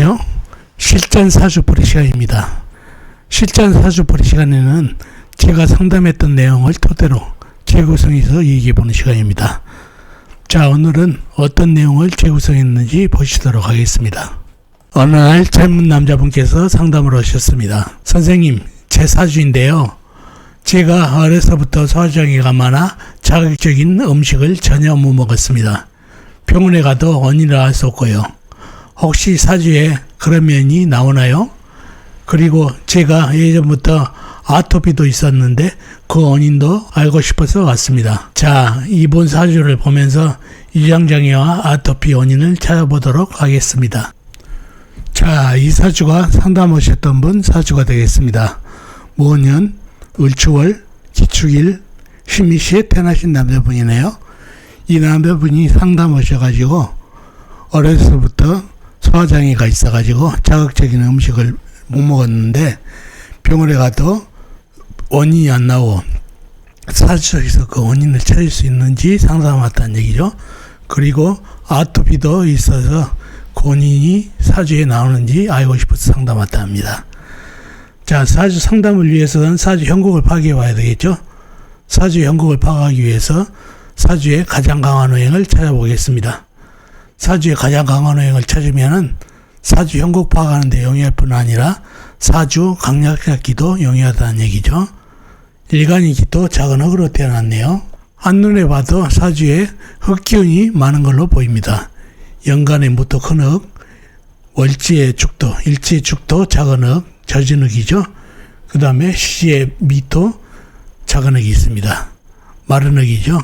안녕하세요. 실전 사주 뿌리 시간입니다. 실전 사주 뿌리 시간에는 제가 상담했던 내용을 토대로 재구성해서 얘기해 보는 시간입니다. 자, 오늘은 어떤 내용을 재구성했는지 보시도록 하겠습니다. 어느 날 젊은 남자분께서 상담을 하셨습니다. 선생님, 제 사주인데요. 제가 어려서부터 소화장애가 많아 자극적인 음식을 전혀 못 먹었습니다. 병원에 가도 원인을 알수 없고요. 혹시 사주에 그런 면이 나오나요? 그리고 제가 예전부터 아토피도 있었는데 그 원인도 알고 싶어서 왔습니다. 자, 이번 사주를 보면서 유장장애와 아토피 원인을 찾아보도록 하겠습니다. 자, 이 사주가 상담하셨던 분 사주가 되겠습니다. 모년, 을추월, 기축일, 신미시에 태어나신 남자분이네요. 이 남자분이 상담하셔가지고 어려서부터 소화장애가 있어가지고 자극적인 음식을 못 먹었는데 병원에 가도 원인이 안 나오고 사주에서 그 원인을 찾을 수 있는지 상담했다는 얘기죠. 그리고 아토피도 있어서 그 원인이 사주에 나오는지 알고 싶어서 상담했다 합니다. 자, 사주 상담을 위해서는 사주 형국을 파악해 와야 되겠죠. 사주 형국을 파악하기 위해서 사주의 가장 강한 오행을 찾아보겠습니다. 사주의 가장 강한 오행을 찾으면은 사주 형국 파악하는 데 용이할 뿐 아니라 사주 강약잡기도 용이하다는 얘기죠. 일간이 기도 작은 흙으로 태어났네요. 한눈에 봐도 사주에 흙기운이 많은 걸로 보입니다. 연간의 무토 큰 흙, 월지의 죽도, 일지의 죽도 작은 흙, 젖은 흙이죠. 그 다음에 시지의 미토 작은 흙이 있습니다. 마른 흙이죠.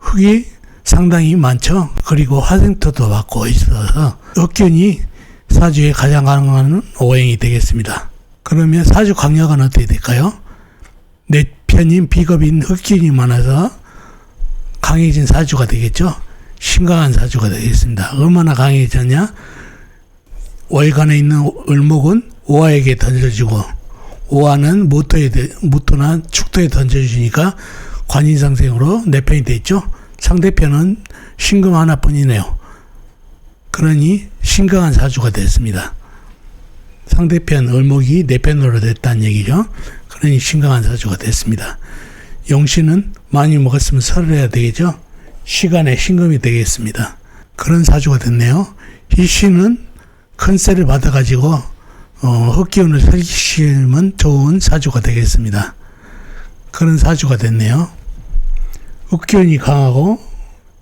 흙이 상당히 많죠. 그리고 화생토도 받고 있어서 흑균이 사주의 가장 강한 오행이 되겠습니다. 그러면 사주 강약은 어떻게 될까요? 내 편인 비겁인 흑균이 많아서 강해진 사주가 되겠죠. 심각한 사주가 되겠습니다. 얼마나 강해졌냐? 월간에 있는 을목은 오화에게 던져주고 오화는 무토에 무토나 축토에 던져주니까 관인상생으로 내 편이 됐죠. 상대편은 신금 하나뿐이네요. 그러니 심각한 사주가 됐습니다. 상대편 을목이 내 편으로 됐다는 얘기죠. 그러니 심각한 사주가 됐습니다. 용신은 많이 먹었으면 설해야 되겠죠. 시간에 신금이 되겠습니다. 그런 사주가 됐네요. 희신은 큰 세를 받아가지고 어, 흑기운을 살리시면 좋은 사주가 되겠습니다. 그런 사주가 됐네요. 흑기운이 강하고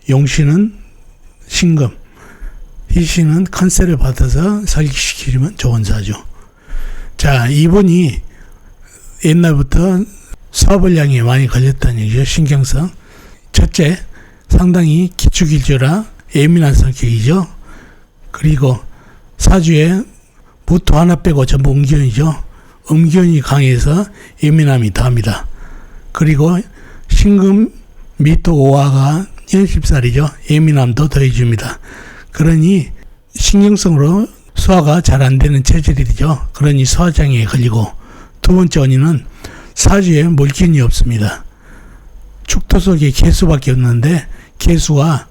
용신은 신금, 희신은 컨셉을 받아서 설기시키면 좋은 사주. 자, 이분이 옛날부터 사업을량이 많이 걸렸다는 얘기죠. 신경성. 첫째, 상당히 기축일주라 예민한 성격이죠. 그리고 사주에 무토 하나 빼고 전부 음기운이죠. 음기운이 강해서 예민함이 더합니다. 그리고 신금 미토 오화가 연십살이죠. 예민함도 더해줍니다. 그러니 신경성으로 소화가 잘 안 되는 체질이죠. 그러니 소화장애에 걸리고 두 번째 원인은 사주에 물기운이 없습니다. 축토 속에 개수밖에 없는데 개수가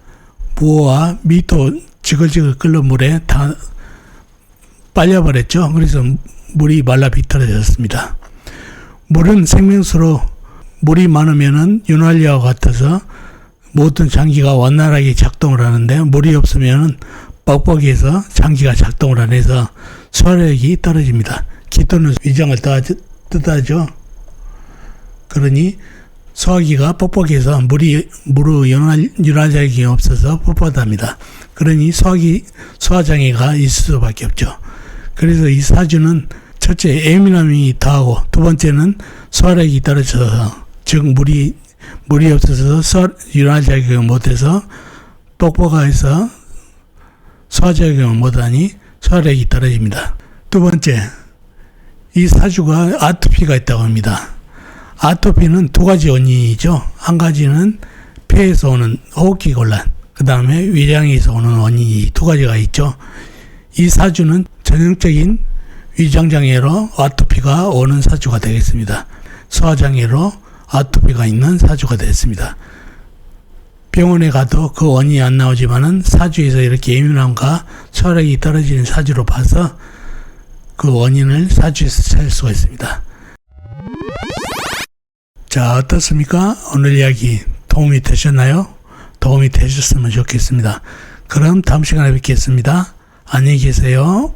무어와 미토 지글지글 끓는 물에 다 빨려버렸죠. 그래서 물이 말라 비틀어졌습니다. 물은 생명수로 물이 많으면은 윤활유와 같아서 모든 장기가 원활하게 작동을 하는데 물이 없으면은 뻑뻑해서 장기가 작동을 안 해서 소화력이 떨어집니다. 기토는 위장을 뜯어죠. 그러니 소화기가 뻑뻑해서 물이 물의 윤활, 윤활작이 없어서 뻣뻣합니다. 그러니 소화기 소화 장애가 있을 수밖에 없죠. 그래서 이 사주는 첫째 예민함이 더하고 두 번째는 소화력이 떨어져서 즉 물이 물이 없어서 소, 윤활작용을 못해서 뻑뻑해서 소화작용을 못하니 소화력이 떨어집니다. 두 번째 이 사주가 아토피가 있다고 합니다. 아토피는 두 가지 원인이죠. 한 가지는 폐에서 오는 호흡기 곤란, 그 다음에 위장에서 오는 원인이 두 가지가 있죠. 이 사주는 전형적인 위장장애로 아토피가 오는 사주가 되겠습니다. 소화장애로 아토피가 있는 사주가 됐습니다. 병원에 가도 그 원인이 안 나오지만은 사주에서 이렇게 예민함과 철학이 떨어지는 사주로 봐서 그 원인을 사주에서 찾을 수가 있습니다. 자, 어떻습니까? 오늘 이야기 도움이 되셨나요? 도움이 되셨으면 좋겠습니다. 그럼 다음 시간에 뵙겠습니다. 안녕히 계세요.